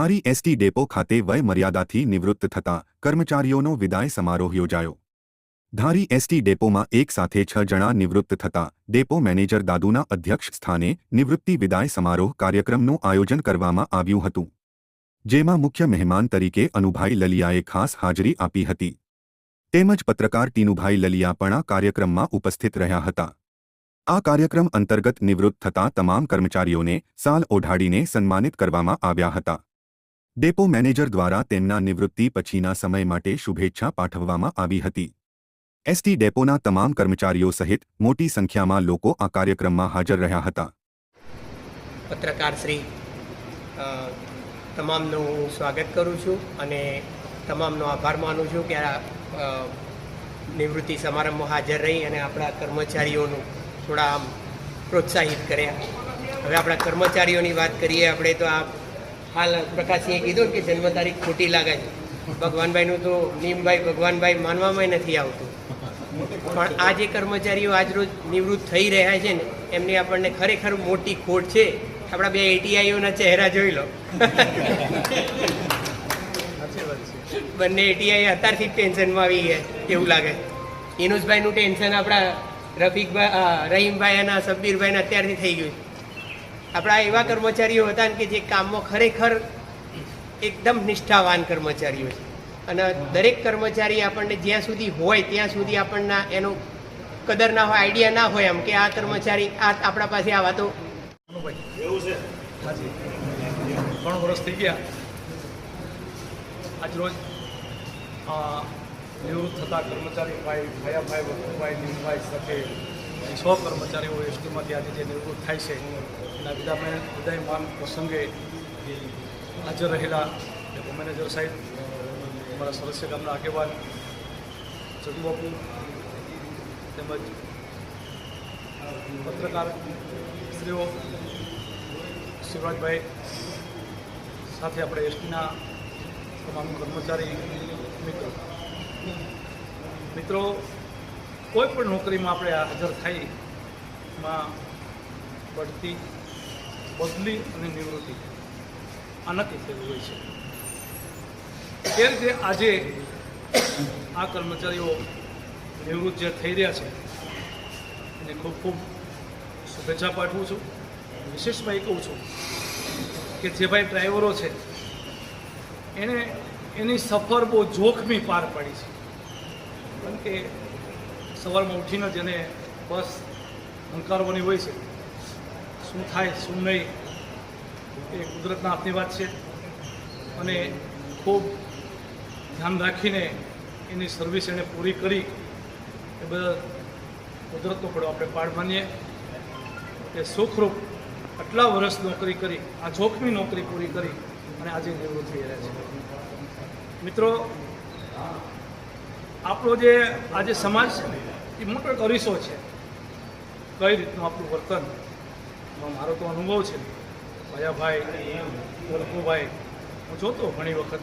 ધારી ST depot ખાતે વય મર્યાદાથી નિવૃત્ત થતા કર્મચારીઓનો વિદાય સમારોહ યોજાયો. ધારી એસટી ડેપોમાં એક સાથે છ જણા નિવૃત્ત થતા ડેપો મેનેજર દાદુના અધ્યક્ષ સ્થાને નિવૃત્તિ વિદાય સમારોહ કાર્યક્રમનું આયોજન કરવામાં આવ્યું હતું. જેમાં મુખ્ય મહેમાન તરીકે અનુભાઈ લલિયાએ ખાસ હાજરી આપી હતી. તેમજ પત્રકાર ટીનુભાઈ લલિયા પણ આ કાર્યક્રમમાં ઉપસ્થિત રહ્યા હતા. આ કાર્યક્રમ અંતર્ગત નિવૃત્ત થતા તમામ કર્મચારીઓને સાલ ઓઢાડીને સન્માનિત કરવામાં આવ્યા હતા. ડેપો મેનેજર દ્વારા તેમના નિવૃત્તિ પછીના સમય માટે શુભેચ્છા પાઠવવામાં આવી હતી. એસટી ડેપોના તમામ કર્મચારીઓ સહિત મોટી સંખ્યામાં લોકો આ કાર્યક્રમમાં હાજર રહ્યા હતા. પત્રકાર શ્રી તમામનું હું સ્વાગત કરું છું અને તમામનો આભાર માનું છું કે આ નિવૃત્તિ સમારંભમાં હાજર રહી અને આપણા કર્મચારીઓનું થોડા પ્રોત્સાહિત કર્યા. હવે આપણા કર્મચારીઓની વાત કરીએ, આપણે તો આ હાલ પ્રકાશસિંહે કીધું કે જન્મ તારીખ ખોટી લાગે છે. ભગવાનભાઈનું તો નીમભાઈ ભગવાનભાઈ માનવામાં નથી આવતું. પણ આ જે કર્મચારીઓ આજરોજ નિવૃત્ત થઈ રહ્યા છે ને, એમની આપણને ખરેખર મોટી ખોટ છે. આપણા બે એટીઆઈઓના ચહેરા જોઈ લો. બંને એટીઆઈ અત્યારથી જ ટેન્શનમાં આવી ગયા એવું લાગે ઇનુસભાઈનું ટેન્શન આપણા રફીકભાઈ રહીમભાઈ અને સબ્બીરભાઈને અત્યારથી થઈ ગયું છે. આપણા એવા કર્મચારીઓ હતા કે જે કામમાં ખરેખર એકદમ નિષ્ઠાવાન કર્મચારીઓ છે. અને દરેક કર્મચારી આપણને જ્યાં સુધી હોય ત્યાં સુધી આપણને એનો કદર ના હોય આઈડિયા ના હોય એમ કે આ કર્મચારી આ આપણા પાસે આ વાતો એવું છે? હાજી. ત્રણ વર્ષ થઈ ગયા? આજ રોજ આ નિવૃત્ત થતા કર્મચારી ભાઈ ભાયાભાઈ વખુભાઈ નીમભાઈ સાથે સો કર્મચારીઓ એસટીમાંથી આજે જે નિવૃત્ત થાય છે. એના વિદાય માન પ્રસંગે હાજર રહેલા ડેપો મેનેજર સાહેબ, અમારા સદસ્ય ગામના આગેવાન જગુબાપુ તેમજ પત્રકાર સ્ત્રીઓ શિવરાજભાઈ સાથે આપણે એસટીના તમામ કર્મચારી મિત્રો. મિત્રો, કોઈ પણ નોકરીમાં આપણે હાજર થઈ એમાં બઢતી બદલી અને નિવૃત્તિ. આ નક્કી થયેલું હોય છે. એ રીતે આજે આ કર્મચારીઓ નિવૃત્ત જે થઈ રહ્યા છે, એને ખૂબ ખૂબ શુભેચ્છા પાઠવું છું. વિશેષમાં એ કહું છું કે જે ભાઈ ડ્રાઈવરો છે, એને એની સફર બહુ જોખમી પાર પાડી છે. કારણ કે સવારમાં ઉઠીને જ એને બસ હંકારવાની હોય છે. શું થાય, શું નહીં, એ કુદરતના હાથની વાત છે. અને ખૂબ ધ્યાન રાખીને એની સર્વિસ એણે પૂરી કરી. એ બધા કુદરતનો પડો આપણે પાડ માનીએ. કે સુખરૂપ આટલા વર્ષ નોકરી કરી, આ જોખમી નોકરી પૂરી કરી અને આજે નિવૃત્ત થઈ રહ્યા છે. મિત્રો, આપણો જે આજે સમાજ છે એ મોટો એક અરીસો છે. કઈ રીતનું આપણું વર્તન? મારો તો અનુભવ છે. ભયાભાઈ હું જોતો ઘણી વખત.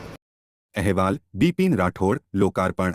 અહેવાલ બિપિન રાઠોડ લોકાર્પણ.